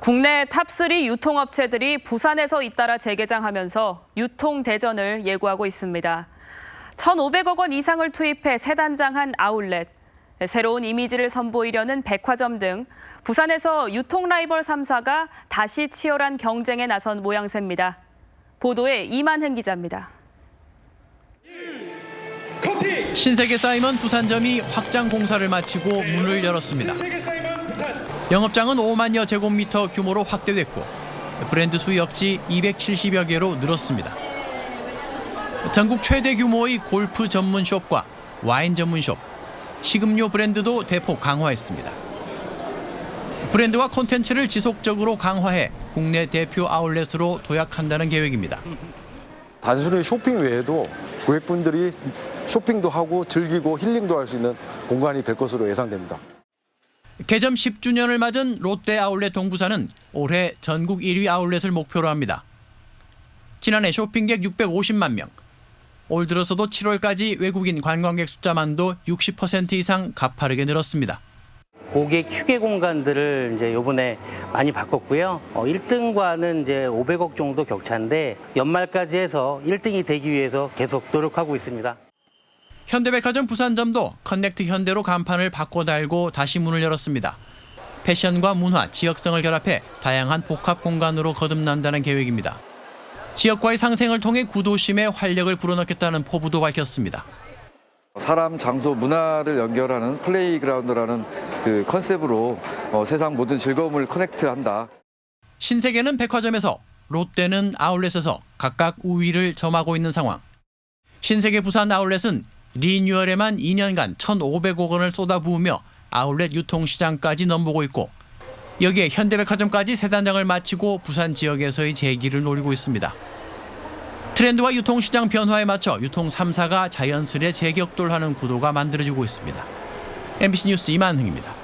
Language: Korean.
국내 탑3 유통업체들이 부산에서 잇따라 재개장하면서 유통 대전을 예고하고 있습니다. 1,500억 원 이상을 투입해 새 단장한 아울렛, 새로운 이미지를 선보이려는 백화점 등 부산에서 유통 라이벌 3사가 다시 치열한 경쟁에 나선 모양새입니다. 보도에 이만ህ은 기자입니다. 신세계 사이먼 부산점이 확장 공사를 마치고 문을 열었습니다. 영업장은 5만여 제곱미터 규모로 확대됐고 브랜드 수 역시 270여 개로 늘었습니다. 전국 최대 규모의 골프 전문 숍과 와인 전문 숍, 식음료 브랜드도 대폭 강화했습니다. 브랜드와 콘텐츠를 지속적으로 강화해 국내 대표 아울렛으로 도약한다는 계획입니다. 단순히 쇼핑 외에도 고객분들이 쇼핑도 하고 즐기고 힐링도 할 수 있는 공간이 될 것으로 예상됩니다. 개점 10주년을 맞은 롯데 아울렛 동부사는 올해 전국 1위 아울렛을 목표로 합니다. 지난해 쇼핑객 650만 명. 올 들어서도 7월까지 외국인 관광객 숫자만도 60% 이상 가파르게 늘었습니다. 고객 휴게 공간들을 이제 요번에 많이 바꿨고요. 어, 1등과는 이제 500억 정도 격차인데 연말까지 해서 1등이 되기 위해서 계속 노력하고 있습니다. 현대백화점 부산점도 커넥트 현대로 간판을 바꿔 달고 다시 문을 열었습니다. 패션과 문화, 지역성을 결합해 다양한 복합 공간으로 거듭난다는 계획입니다. 지역과의 상생을 통해 구도심에 활력을 불어넣겠다는 포부도 밝혔습니다. 사람, 장소, 문화를 연결하는 플레이그라운드라는 그 컨셉으로 어, 세상 모든 즐거움을 커넥트한다. 신세계는 백화점에서 롯데는 아울렛에서 각각 우위를 점하고 있는 상황. 신세계 부산 아울렛은 리뉴얼에만 2년간 1,500억 원을 쏟아부으며 아울렛 유통시장까지 넘보고 있고 여기에 현대백화점까지 세 단장을 마치고 부산 지역에서의 재기를 노리고 있습니다. 트렌드와 유통시장 변화에 맞춰 유통 3사가 자연스레 재격돌하는 구도가 만들어지고 있습니다. MBC 뉴스 이만흥입니다.